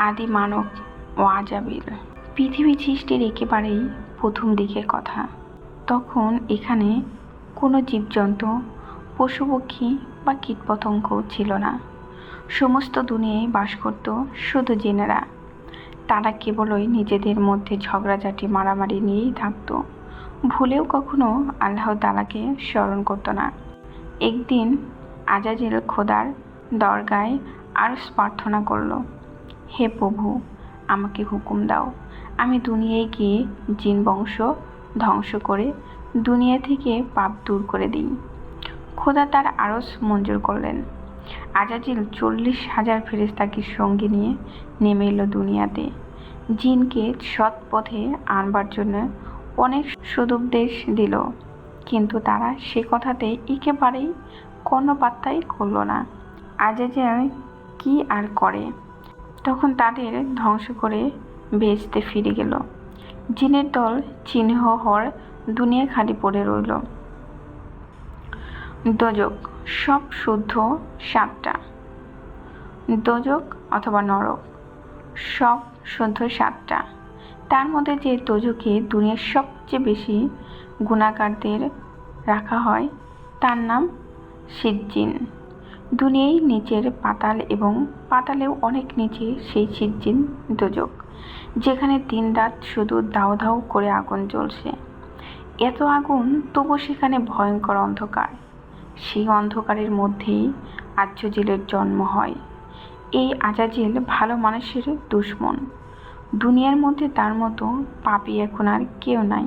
আদি মানব ও পৃথিবী সৃষ্টির একেবারেই প্রথম দিকের কথা। তখন এখানে কোনো জীবজন্তু পশু পক্ষী বা কীটপতঙ্গ ছিল না। সমস্ত দুনিয়ায় বাস করত শুধু জেনেরা। তারা কেবলই নিজেদের মধ্যে ঝগড়াঝাটি, মারামারি নিয়েই থাকত। ভুলেও কখনো আল্লাহ তালাকে স্মরণ করতো না। একদিন আজাজিল খোদার দরগায় আরস প্রার্থনা করল। হে প্রভু, আমাকে হুকুম দাও। আমি দুনিয়ায় গিয়ে জিন বংশ ধ্বংস করে দুনিয়া থেকে পাপ দূর করে দিই। খোদা তার আরস মঞ্জুর করলেন। আজাজিল চল্লিশ হাজার ফেরেস্তাকে সঙ্গে নিয়ে নেমে এলো দুনিয়াতে। জিনকে সৎ পথে আনবার জন্য অনেক সদুপদেশ দিল, কিন্তু তারা সে কথাতে একেবারেই কোনো পাত্তাই করল না। আজাজিল কি আর করে? তখন তাদের ধ্বংস করে বেচতে ফিরে গেল। জিনের দল চিহ্ন হওয়ার দুনিয়া খালি পড়ে রইল। দোজক, সব শুদ্ধ সাতটা দোজক অথবা নরক, সব শুদ্ধ সাতটা তার মধ্যে যে দোজকে দুনিয়ার সবচেয়ে বেশি গুণাকারদের রাখা হয়, তার নাম সিজ্জিন। দুনিয়ায় নিচের পাতাল এবং পাতালেও অনেক নিচে সেই সিজ্জিন দোজক যেখানে দিনরাত শুধু দাও দাও করে আগুন জ্বলছে। এত আগুন তবু সেখানে ভয়ঙ্কর অন্ধকার। সেই অন্ধকারের মধ্যেই আর্যজিলের জন্ম হয়। এই আজাজিল ভালো মানুষের দুশ্মন। দুনিয়ার মধ্যে তার মতো পাপি এখন আর কেউ নাই।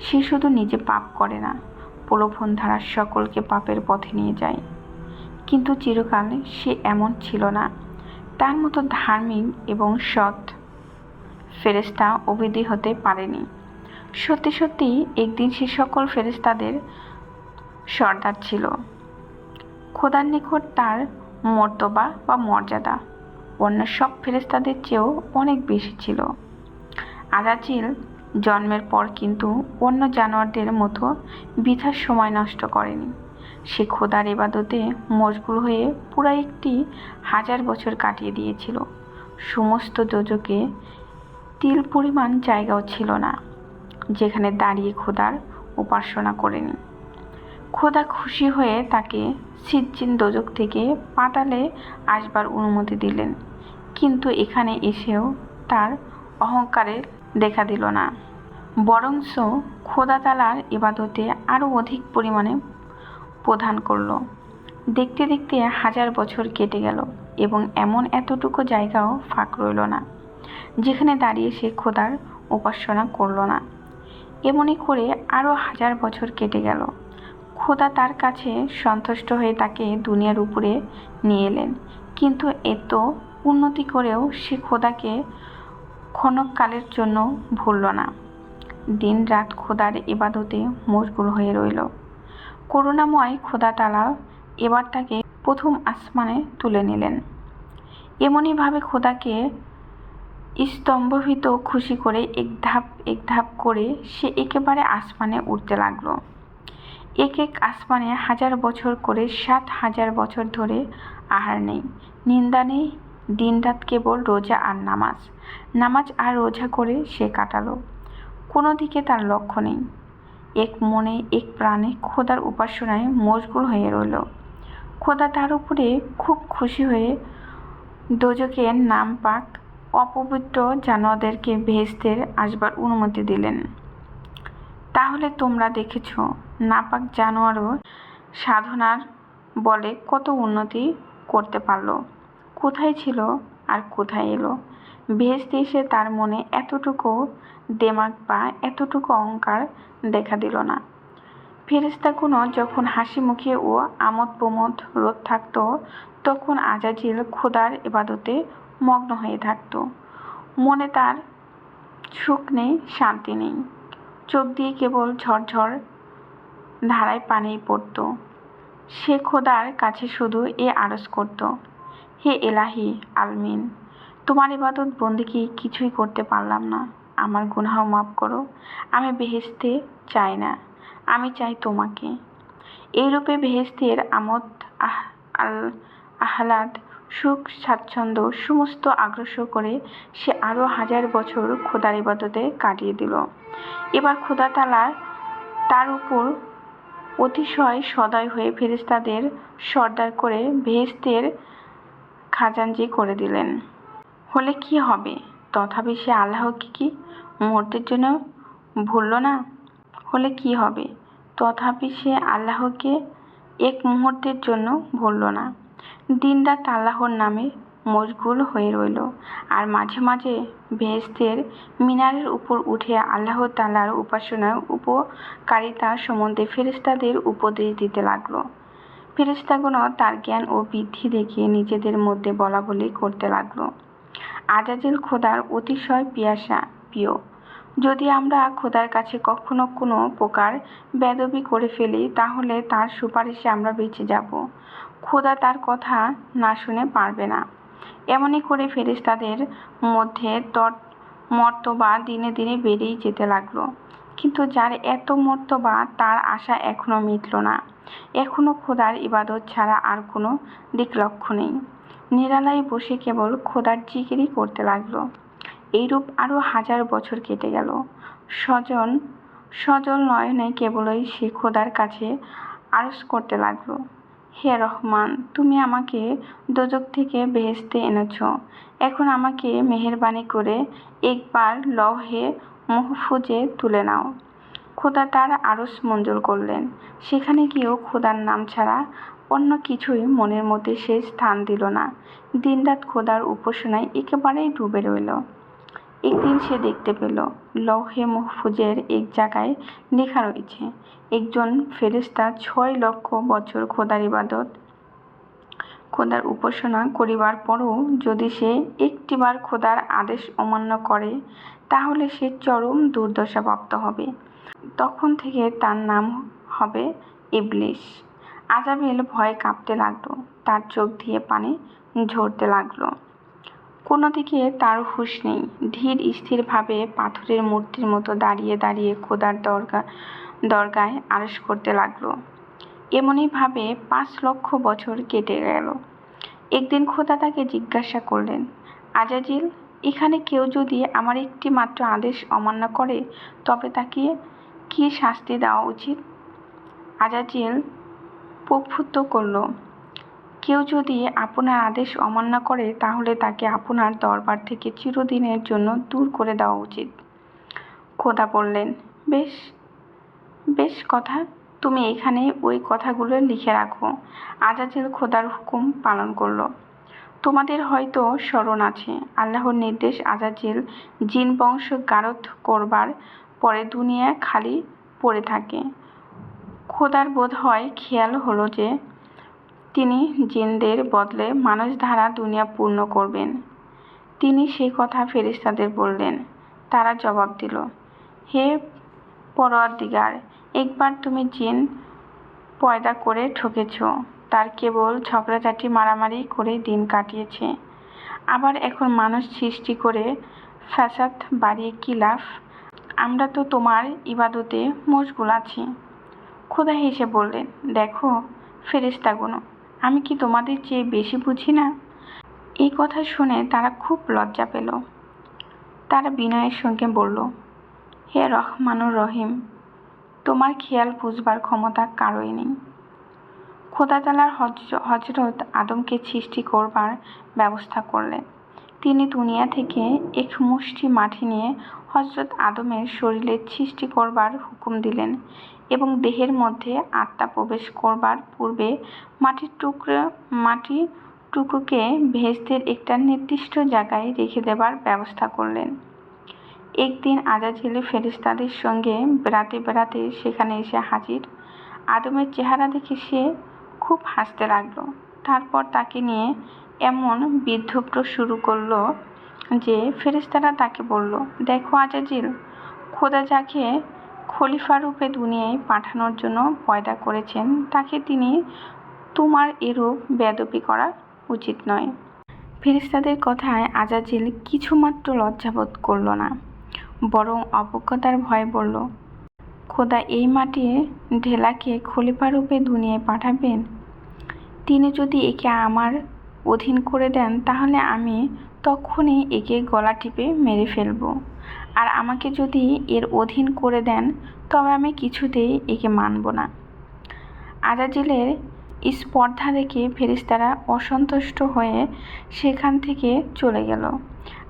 সে শুধু নিজে পাপ করে না, প্রলোভন ধারার সকলকে পাপের পথে নিয়ে যায়। কিন্তু চিরকাল সে এমন ছিল না। তার মতো ধার্মিক এবং সৎ ফেরেস্তা অবিধি হতে পারেনি। সত্যি সত্যি একদিন সে সকল ফেরেস্তাদের সর্দার ছিল। খোদার নিকট তার মর্তবা বা মর্যাদা অন্য সব ফেরেস্তাদের চেয়েও অনেক বেশি ছিল। আজাচিল জন্মের পর কিন্তু অন্য জানোয়ারদের মতো বৃথার সময় নষ্ট করেনি। সে খোদার এবাদতে মশগুল হয়ে পুরো একটি হাজার বছর কাটিয়ে দিয়েছিল। সমস্ত যোজকে তিল পরিমাণ জায়গাও ছিল না, যেখানে দাঁড়িয়ে খোদার উপাসনা করেনি। খোদা খুশি হয়ে তাকে সিজ্জিন দোজক থেকে পাতালে আসবার অনুমতি দিলেন, কিন্তু এখানে এসেও তার অহংকারের দেখা দিল না। বরংস খোদা তালার ইবাদতে আরও অধিক পরিমাণে প্রদান করল। দেখতে দেখতে হাজার বছর কেটে গেল এবং এমন এতটুকু জায়গাও ফাঁক রইল না, যেখানে দাঁড়িয়ে সে খোদার উপাসনা করল না। এমনই করে আরও হাজার বছর কেটে গেল। খোদা তার কাছে সন্তুষ্ট হয়ে তাকে দুনিয়ার উপরে নিয়ে এলেন, কিন্তু এত উন্নতি করেও সে খোদাকে ক্ষণকালের জন্য ভুলল না। দিন রাত খোদার ইবাদতে মশগুল হয়ে রইল। করুণাময় খোদা তালা এবার তাকে প্রথম আসমানে তুলে নিলেন। এমনইভাবে খোদাকে স্তম্ভভিত খুশি করে এক ধাপ এক ধাপ করে সে একেবারে আসমানে উঠতে লাগল। এক এক আসমানে হাজার বছর করে সাত হাজার বছর ধরে আহার নেই। নিন্দা নেই, দিনরাত কেবল রোজা আর নামাজ। নামাজ আর রোজা করে সে কাটালো। কোনো দিকে তার লক্ষ্য নেই। এক মনে, এক প্রাণে খোদার উপাসনায় মশগুল হয়ে রইল। খোদা তার উপরে খুব খুশি হয়ে দোজকের নাম পাক অপবিত্র জানোয়ারদেরকে ভেস্তের আসবার অনুমতি দিলেন। তাহলে তোমরা দেখেছ, নাপাক জানোয়ারও সাধনার বলে কত উন্নতি করতে পারল। কোথায় ছিল আর কোথায় এলো? ভেস্তে এসে তার মনে এতটুকু দেমাগ বা এতটুকু অহংকার দেখা দিল না। ফেরেস্তাগুলো যখন হাসি মুখে ও আমোদ প্রমোদ রোধ থাকতো, তখন আজাজিল খোদার এবাদতে মগ্ন হয়ে থাকতো। মনে তার সুখ নেই, শান্তি নেই। চোখ দিয়ে কেবল ঝরঝর ধারায় পানি পড়তো। সে খোদার কাছে শুধু এ আরজ করত, হে এলাহি, আলমিন। তোমার ইবাদত বন্দিকে কিছুই করতে পারলাম না। আমার গুনাহ মাফ করো। আমি বেহেস্তে চাই না। আমি চাই তোমাকে। এইরূপে বেহেস্তের আমোদ, আহ আহ্লাদ, সুখ, স্বাচ্ছন্দ্য সমস্ত আগ্রসর করে সে আরও হাজার বছর খোদার ইবাদতে কাটিয়ে দিল। এবার খোদা তালার তার উপর অতিশয় সদয় হয়ে ফেরেশতাদের সর্দার করে বেহেশতের খাজানজি করে দিলেন। হলে কি হবে? তথাপি সে আল্লাহকে কি মুহূর্তের জন্য ভুলল না? হলে কি হবে? তথাপি সে আল্লাহকে এক মুহূর্তের জন্য ভুলল না। দিনরাত আল্লাহর নামে মশগুল হয়ে রইল আর মাঝে মাঝে বেহেস্তের মিনারের উপর উঠে আল্লাহ তালার উপাসনার উপকারিতা সম্বন্ধে ফেরেশতাদের উপদেশ দিতে লাগল। ফেরেশতাগুলো তার জ্ঞান ও বৃদ্ধি দেখে নিজেদের মধ্যে বলা বলি করতে লাগল। আজাজিল খোদার অতিশয় পিয়াসা, প্রিয়। যদি আমরা খোদার কাছে কখনো কোনো প্রকার বেদবি করে ফেলি, তাহলে তার সুপারিশে আমরা বেঁচে যাব। খোদা তার কথা না শুনে পারবে না। এমনই করে ফেরেশতাদের মধ্যে তট মর্তবা দিনে দিনে বেড়েই যেতে লাগল। কিন্তু যার এত মর্তবা, তার আশা এখনও মিটল না। এখনও খোদার ইবাদত ছাড়া আর কোনো দিক লক্ষ্য নেই। নিরালায় বসে কেবল খোদার জিকিরই করতে লাগল। এইরূপ আরও হাজার বছর কেটে গেল। স্বজন সজল নয়নে কেবলই সে খোদার কাছে আরজ করতে লাগল। হে রহমান, তুমি আমাকে দোজক থেকে বেহেস্তে এনেছ। এখন আমাকে মেহেরবানি করে একবার লহে মহফুজে তুলে নাও। খোদা তার আরস মঞ্জুর করলেন। সেখানে গিয়েও খোদার নাম ছাড়া অন্য কিছুই মনের মধ্যে সে স্থান দিল না। দিনরাত খোদার উপাসনায় একেবারেই ডুবে রইল। একদিন সে দেখতে পেল, লৌহে মহফুজের এক জায়গায় লেখা রয়েছে, একজন ফেরেস্তা ছয় লক্ষ বছর খোদার ইবাদত খোদার উপাসনা করিবার পরও যদি সে একটিবার খোদার আদেশ অমান্য করে, তাহলে সে চরম দুর্দশাপ্রাপ্ত হবে। তখন থেকে তার নাম হবে ইবলিশ আজাবেল ভয়ে কাঁপতে লাগল, তার চোখ দিয়ে পানি ঝরতে লাগল। কোনো দিকে তার হুঁশ নেই, ধীর স্থিরভাবে পাথরের মূর্তির মতো দাঁড়িয়ে দাঁড়িয়ে খোদার দরগা, দরগায় আরস করতে লাগল। এমনইভাবে পাঁচ লক্ষ বছর কেটে গেল। একদিন খোদা তাকে জিজ্ঞাসা করলেন, আজাজিল, এখানে কেউ যদি আমার একটি মাত্র আদেশ অমান্য করে, তবে তাকে কি শাস্তি দেওয়া উচিত? আজাজিল প্রক্ষুব্ধ করল, কেউ যদি আপনার আদেশ অমান্য করে, তাহলে তাকে আপনার দরবার থেকে চিরদিনের জন্য দূর করে দেওয়া উচিত। খোদা বললেন, বেশ বেশ কথা। তুমি এখানে ওই কথাগুলো লিখে রাখো। আজাজিল খোদার হুকুম পালন করল। তোমাদের হয়তো স্মরণ আছে, আল্লাহর নির্দেশ আজাজিল জিন বংশ গারদ করবার পরে দুনিয়া খালি পড়ে থাকে। খোদার বোধ হয় খেয়াল হলো যে তিনি জিনদের বদলে মানুষ ধারা দুনিয়া পূর্ণ করবেন। তিনি সেই কথা ফেরেশতাদের বললেন। তারা জবাব দিল, হে পরদিগার একবার তুমি জিন পয়দা করে ঠকেছ, তার কেবল ঝগড়াঝাটি মারামারি করে দিন কাটিয়েছে। আবার এখন মানুষ সৃষ্টি করে ফ্যাসাদ বাড়িয়ে কি লাভ? আমরা তো তোমার ইবাদতে মশগুল আছি। খোদা হেসে বললেন দেখো ফেরেশতাগুলো আমি কি তোমাদের চেয়ে বেশি বুঝি না? এই কথা শুনে তারা খুব লজ্জা পেল। তারা বিনয়ের সঙ্গে বলল, হে রহমানুর রহিম তোমার খেয়াল বুঝবার ক্ষমতা কারোই নেই। খোদা তালার হজরত আদমকে সৃষ্টি করবার ব্যবস্থা করলেন। তিনি দুনিয়া থেকে এক মুষ্টি মাটি নিয়ে হজরত আদমের শরীরে সৃষ্টি করবার হুকুম দিলেন এবং দেহের মধ্যে আত্মা প্রবেশ করবার পূর্বে মাটির টুকরো মাটি টুকুকে ভেস্তের একটা নির্দিষ্ট জায়গায় রেখে দেবার ব্যবস্থা করলেন। একদিন আজাজিল ফেরিস্তাদের সঙ্গে বেড়াতে বেড়াতে সেখানে এসে হাজির। আদমের চেহারা দেখে সে খুব হাসতে লাগল। তারপর তাকে নিয়ে এমন বিদ্রুপ শুরু করল যে ফেরেস্তারা তাকে বলল, দেখো আজাজিল, খোদা যাকে খলিফা রূপে দুনিয়ায় পাঠানোর জন্য পয়দা করেছেন, তাকে তিনি তোমার এরূপ বেদপি করা উচিত নয়। ফেরিস্তাদের কথায় আজাজিল কিছুমাত্র লজ্জাবোধ করল না। বরং অবজ্ঞতার ভয়ে বলল, খোদা এই মাটির ঢেলাকে খলিফা রূপে দুনিয়ায় পাঠাবেন? তিনি যদি একে আমার অধীন করে দেন, তাহলে আমি তখনই একে গলা টিপে মেরে ফেলব। আর আমাকে যদি এর অধীন করে দেন, তবে আমি কিছুতেই একে মানব না। আজাজিলের স্পর্ধা দেখে ফেরিস্তারা অসন্তুষ্ট হয়ে সেখান থেকে চলে গেল।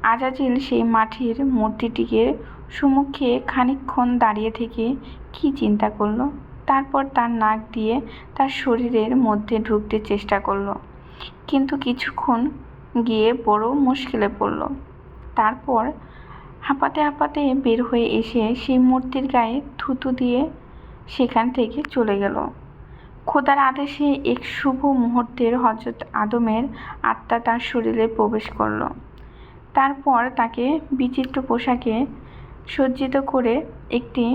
আজাজিল সেই মাটির মূর্তিটিকে সুমুখে খানিকক্ষণ দাঁড়িয়ে থেকে কি চিন্তা করল? তারপর তার নাক দিয়ে তার শরীরের মধ্যে ঢুকতে চেষ্টা করল। কিন্তু কিছুক্ষণ গিয়ে বড় মুশকিলে পড়ল। তারপর হাঁপাতে হাঁপাতে বের হয়ে এসে সেই মূর্তির গায়ে থুতু দিয়ে সেখান থেকে চলে গেল। খোদার আদেশে এক শুভ মুহূর্তের হজরত আদমের আত্মা তার শরীরে প্রবেশ করল। তারপর তাকে বিচিত্র পোশাকে সজ্জিত করে একটি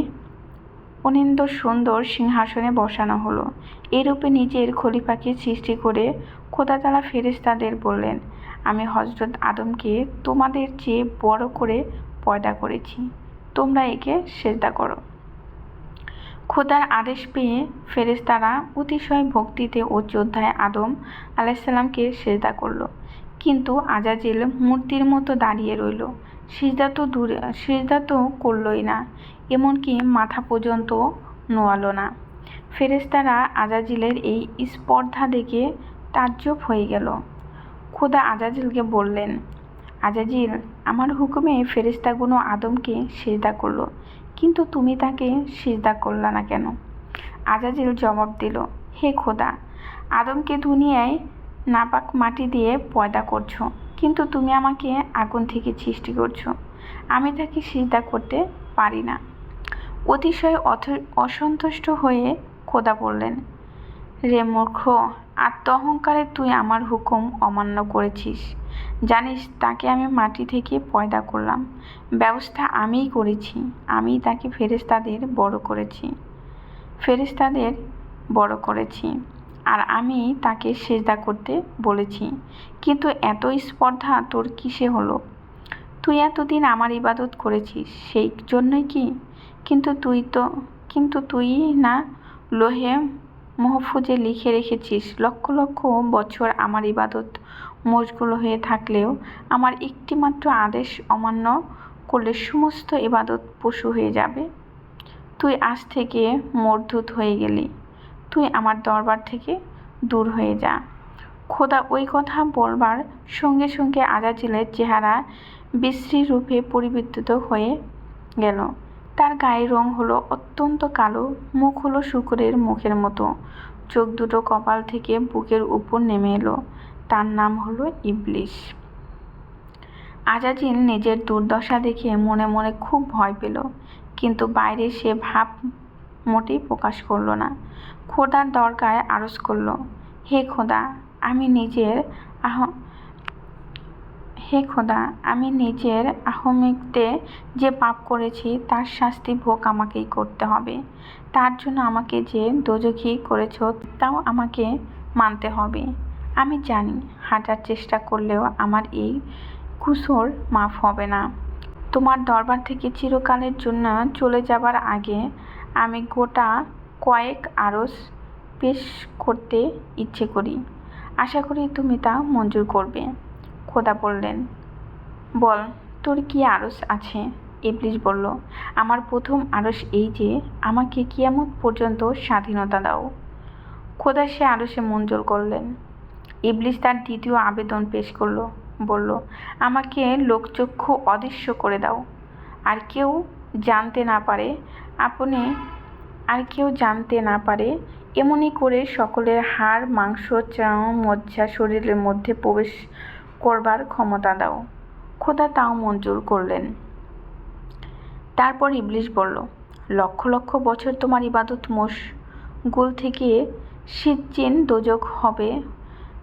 অনিন্দ সুন্দর সিংহাসনে বসানো হলো। এরূপে নিজের খলিফাকে সৃষ্টি করে খোদাতালা ফেরেশতাদের বললেন, আমি হজরত আদমকে তোমাদের চেয়ে বড় করে পয়দা করেছি। তোমরা একে সেজদা করো। খোদার আদেশ পেয়ে ফেরেশতারা অতিশয় ভক্তিতে ও যোদ্ধায় আদম আলাইসাল্লামকে সেজদা করল। কিন্তু আজাজিল মূর্তির মতো দাঁড়িয়ে রইল। সিজদা তো দূরে, সিজদা তো করলই না, এমনকি মাথা পর্যন্ত নোয়ালো না। ফেরেশতারা আজাজিলের এই স্পর্ধা দেখে তাজ্জব হয়ে গেল। খোদা আজাজিলকে বললেন, আজাজিল, আমার হুকুমে ফেরেশতাগুলো আদমকে সিজদা করল, কিন্তু তুমি তাকে সিজদা করলা না কেন? আজাজিল জবাব দিল, হে খোদা, আদমকে দুনিয়ায় নাপাক মাটি দিয়ে পয়দা করছ, কিন্তু তুমি আমাকে আগুন থেকে সৃষ্টি করছ। আমি তাকে সিজদা করতে পারি না। অতিশয় অসন্তুষ্ট হয়ে খোদা বললেন, রে মূর্খ আত্ম অহংকারে তুই আমার হুকুম অমান্য করেছিস। জানিস, তাকে আমি মাটি থেকে পয়দা করলাম। ব্যবস্থা আমিই করেছি আমি তাকে ফেরেস্তাদের বড় করেছি। ফেরেস্তাদের বড় করেছি। আর আমি তাকে সেজদা করতে বলেছি, কিন্তু এত স্পর্ধা তোর কিসে হলো? তুই এতদিন আমার ইবাদত করেছিস, সেই জন্যই কি? কিন্তু তুই তো, কিন্তু তুই না লোহে মহফুজে লিখে রেখেছিস, লক্ষ লক্ষ বছর আমার ইবাদত মশগুল হয়ে থাকলেও আমার একটিমাত্র আদেশ অমান্য করলে সমস্ত ইবাদত পশু হয়ে যাবে। তুই আজ থেকে মর্ধুত হয়ে গেলি। তুই আমার দরবার থেকে দূর হয়ে যা। খোদা ওই কথা বলবার সঙ্গে সঙ্গে আজাজিলের চেহারা বিশ্রী রূপে পরিবর্তিত হয়ে গেল। তার গায়ের রং হলো অত্যন্ত কালো, মুখ হলো শুকুরের মুখের মতো। চোখ দুটো কপাল থেকে বুকের উপর নেমে এলো। তার নাম হলো ইবলিশ। আজাজিল নিজের দুর্দশা দেখে মনে মনে খুব ভয় পেল, কিন্তু বাইরে সে ভাব মোটেই প্রকাশ করল না। খোদার দরকায় আরজ করল, হে খোদা, আমি নিজের আহ, হে খোদা, আমি নিজের আহমিকতে যে পাপ করেছি, তার শাস্তি ভোগ আমাকেই করতে হবে। তার জন্য আমাকে যে দোজখি করেছ, তাও আমাকে মানতে হবে। আমি জানি হাঁটার চেষ্টা করলেও আমার এই কুসর মাফ হবে না। তোমার দরবার থেকে চিরকালের জন্য চলে যাবার আগে আমি গোটা কয়েক আরস পেশ করতে ইচ্ছে করি। আশা করি তুমি তা মঞ্জুর করবে। খোদা বললেন, বল, তোর কি আরস আছে? ইবলিশ বলল, আমার প্রথম আরস এই যে, আমাকে কিয়ামত পর্যন্ত স্বাধীনতা দাও। খোদা সে আরসে মঞ্জুর করলেন। ইবলিশ তার দ্বিতীয় আবেদন পেশ করল, বলল, আমাকে লোকচক্ষু অদৃশ্য করে দাও। আর কেউ জানতে না পারে আপনি আর কেউ জানতে না পারে এমনই করে সকলের হাড়, মাংস মজ্জা শরীরের মধ্যে প্রবেশ করবার ক্ষমতা দাও। খোদা তাও মঞ্জুর করলেন। তারপর ইবলিশ বলল, লক্ষ লক্ষ বছর তোমার ইবাদত মোশ গোল থেকে সিজ্জিন দোজক হবে,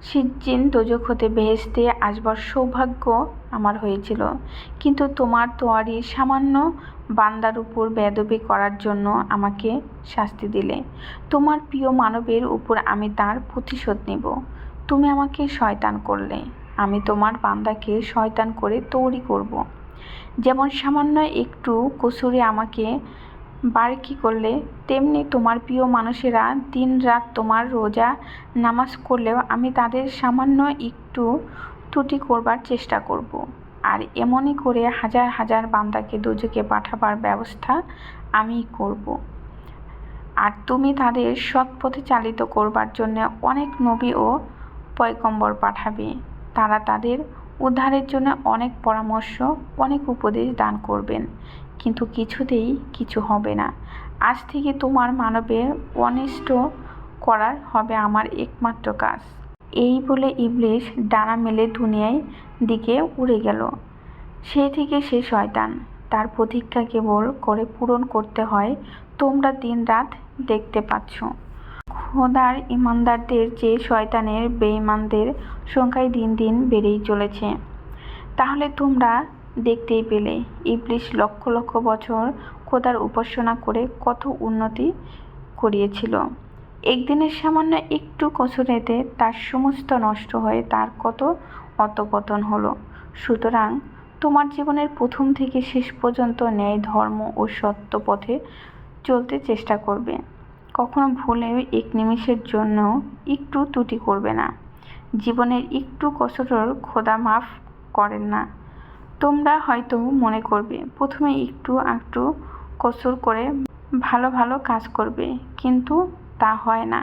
সিজ্জিন দোজক হতে বেহেস্তে আসবার সৌভাগ্য আমার হয়েছিল। কিন্তু তোমার তোয়ারি সামান্য বান্দার উপর বেদবি করার জন্য আমাকে শাস্তি দিলে তোমার প্রিয় মানবের উপর আমি তার প্রতিশোধ নেব তুমি আমাকে শয়তান করলে আমি তোমার বান্দাকে শয়তান করে তৈরি করব। যেমন সামান্য একটু কসুরে আমাকে বারকি করলে, তেমনি তোমার প্রিয় মানুষেরা দিন রাত তোমার রোজা নামাজ করলেও আমি তাদের সামান্য একটু ত্রুটি করবার চেষ্টা করব। আর এমনই করে হাজার হাজার বান্দাকে দুজকে পাঠাবার ব্যবস্থা আমিই করব। আর তুমি তাদের সৎ পথে চালিত করবার জন্য অনেক নবী ও পয়কম্বর পাঠাবে। তারা তাদের উদ্ধারের জন্য অনেক পরামর্শ, অনেক উপদেশ দান করবেন। কিন্তু কিছুতেই কিছু হবে না। আজ থেকে তোমার মানবের অনিষ্ট করার হবে আমার একমাত্র কাজ। এই বলে ইবলিশ ডানা মেলে দুনিয়ায় দিকে উড়ে গেল। সে থেকে সে শয়তান। তার প্রতীক্ষা কেবল করে পূরণ করতে হয়, তোমরা দিন রাত দেখতে পাচ্ছ। খোদার ইমানদারদের যে শয়তানের বেঈমানদের সংখ্যায় দিন দিন বেড়েই চলেছে। তাহলে তোমরা দেখতেই পেলে ইবলিশ লক্ষ লক্ষ বছর খোদার উপাসনা করে কত উন্নতি করিয়েছিল। একদিনের সামান্য একটু কসুরেতে তার সমস্ত নষ্ট হয়ে তার কত অতপতন হলো। সুতরাং তোমার জীবনের প্রথম থেকে শেষ পর্যন্ত ন্যায়, ধর্ম ও সত্য পথে চলতে চেষ্টা করবে। কখনো ভুলেও এক নিমিষের জন্য একটু ত্রুটি করবে না। জীবনের একটু কসরর খোদা মাফ করেন না। তোমরা হয়তো মনে করবে, প্রথমে একটু একটু কসর করে ভালো ভালো কাজ করবে, কিন্তু তা হয় না